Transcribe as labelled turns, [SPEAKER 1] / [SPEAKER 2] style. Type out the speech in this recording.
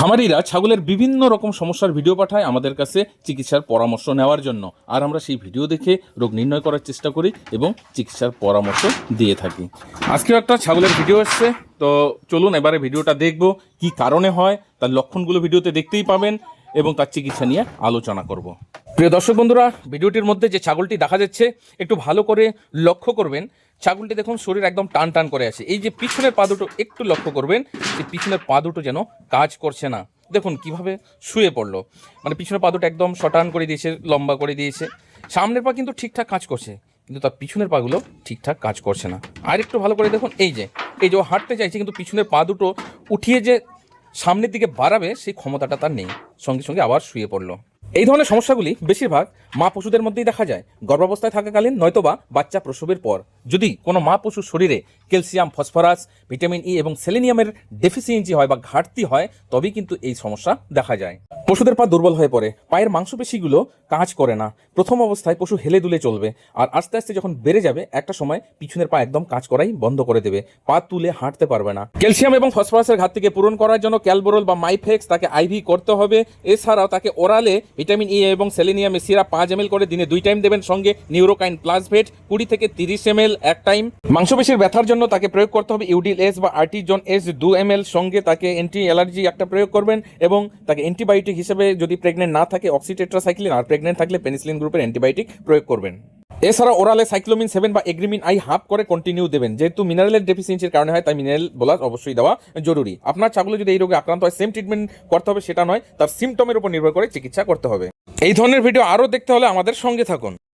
[SPEAKER 1] খামারিরা ছাগলের বিভিন্ন রকম সমস্যার ভিডিও পাঠায় আমাদের কাছে চিকিৎসার পরামর্শ নেওয়ার জন্য। আর আমরা সেই ভিডিও দেখে রোগ নির্ণয় করার চেষ্টা করি এবং চিকিৎসার পরামর্শ দিয়ে থাকি। আজকেও একটা ছাগলের ভিডিও এসছে। তো চলুন এবারে ভিডিওটা দেখব, কি কারণে হয়, তার লক্ষণগুলো ভিডিওতে দেখতেই পাবেন এবং তার চিকিৎসা নিয়ে আলোচনা করব। প্রিয় দর্শক বন্ধুরা, ভিডিওটির মধ্যে যে ছাগলটি দেখা যাচ্ছে, একটু ভালো করে লক্ষ্য করবেন। ছাগলটি দেখুন, শরীর একদম টান টান করে আছে। এই যে পিছনের পা দুটো একটু লক্ষ্য করবেন যে পিছনের পা দুটো যেন কাজ করছে না। দেখুন কীভাবে শুয়ে পড়ল। মানে পিছনের পা দুটো একদম শটান করে দিয়েছে, লম্বা করে দিয়েছে। সামনের পা কিন্তু ঠিকঠাক কাজ করছে, কিন্তু তার পিছনের পাগুলো ঠিকঠাক কাজ করছে না। আর একটু ভালো করে দেখুন, এই যে এই যে ও হাঁটতে চাইছে, কিন্তু পিছনের পা দুটো উঠিয়ে যে সামনের দিকে বাড়াবে, সেই ক্ষমতাটা তার নেই। সঙ্গে সঙ্গে আবার শুয়ে পড়ল। এই ধরনের সমস্যাগুলি বেশিরভাগ মা পশুদের মধ্যেই দেখা যায়। গর্ভাবস্থায় থাকাকালীন নয়তোবা বাচ্চা প্রসবের পর। যদি কোনো মা পশুর শরীরে ক্যালসিয়াম, ফসফরাস, ভিটামিন ই এবং সেলেনিয়ামের ডেফিসিয়েন্সি হয় বা ঘাটতি হয়, তবেই কিন্তু এই সমস্যা দেখা যায়। পশুদের পা দুর্বল হয়ে পড়ে, পায়ের মাংসপেশিগুলো কাজ করে না। প্রথম অবস্থায় পশু হেলে দুলে চলবে, আর আস্তে আস্তে যখন বেড়ে যাবে, একটা সময় পিছনের পা একদম কাজ করাই বন্ধ করে দেবে, পা তুলে হাঁটতে পারবে না। ক্যালসিয়াম এবং ফসফরাসের ঘাটতিকে পূরণ করার জন্য ক্যালবোরল বা মাইফেক্স তাকে আইভি করতে হবে। এছাড়াও তাকে ওরালে ভিটামিন ই এবং সেলেনিয়ামের সিরাপ পাঁচ এম করে দিনে দুই টাইম দেবেন। সঙ্গে নিউরোকাইন প্লাসভেট কুড়ি থেকে তিরিশ এম এক টাইম। মাংসপেশির ব্যথার জন্য তাকে প্রয়োগ করতে হবে ইউডিল এস বা আর্টিজন এস দু এম সঙ্গে তাকে অ্যান্টি অ্যালার্জি একটা প্রয়োগ করবেন এবং তাকে অ্যান্টিবায়োটিক হিসেবে যদি প্রেগনেন্ট না থাকে অক্সিটেট্রাসাইক্লিন আর প্রেগনেন্ট থাকলে পেনিসিলিন গ্রুপের অ্যান্টিবায়োটিক প্রয়োগ করবেন। এছাড়া ওরালে সাইক্লোমিন সেভেন বা এগ্রিমিন আই হাফ করে কন্টিনিউ দেবেন, যেহেতু মিনারেলের ডেফিসিয়েন্সির কারণে হয়, তাই মিনারেল বলা অবশ্যই দেওয়া জরুরি। আপনার ছাগল যদি এই রোগে আক্রান্ত হয় সেম ট্রিটমেন্ট করতে হবে, সেটা নয়, তার সিমটমের উপর নির্ভর করে চিকিৎসা করতে হবে। এই ধরনের ভিডিও আরও দেখতে হলে আমাদের সঙ্গে থাকুন।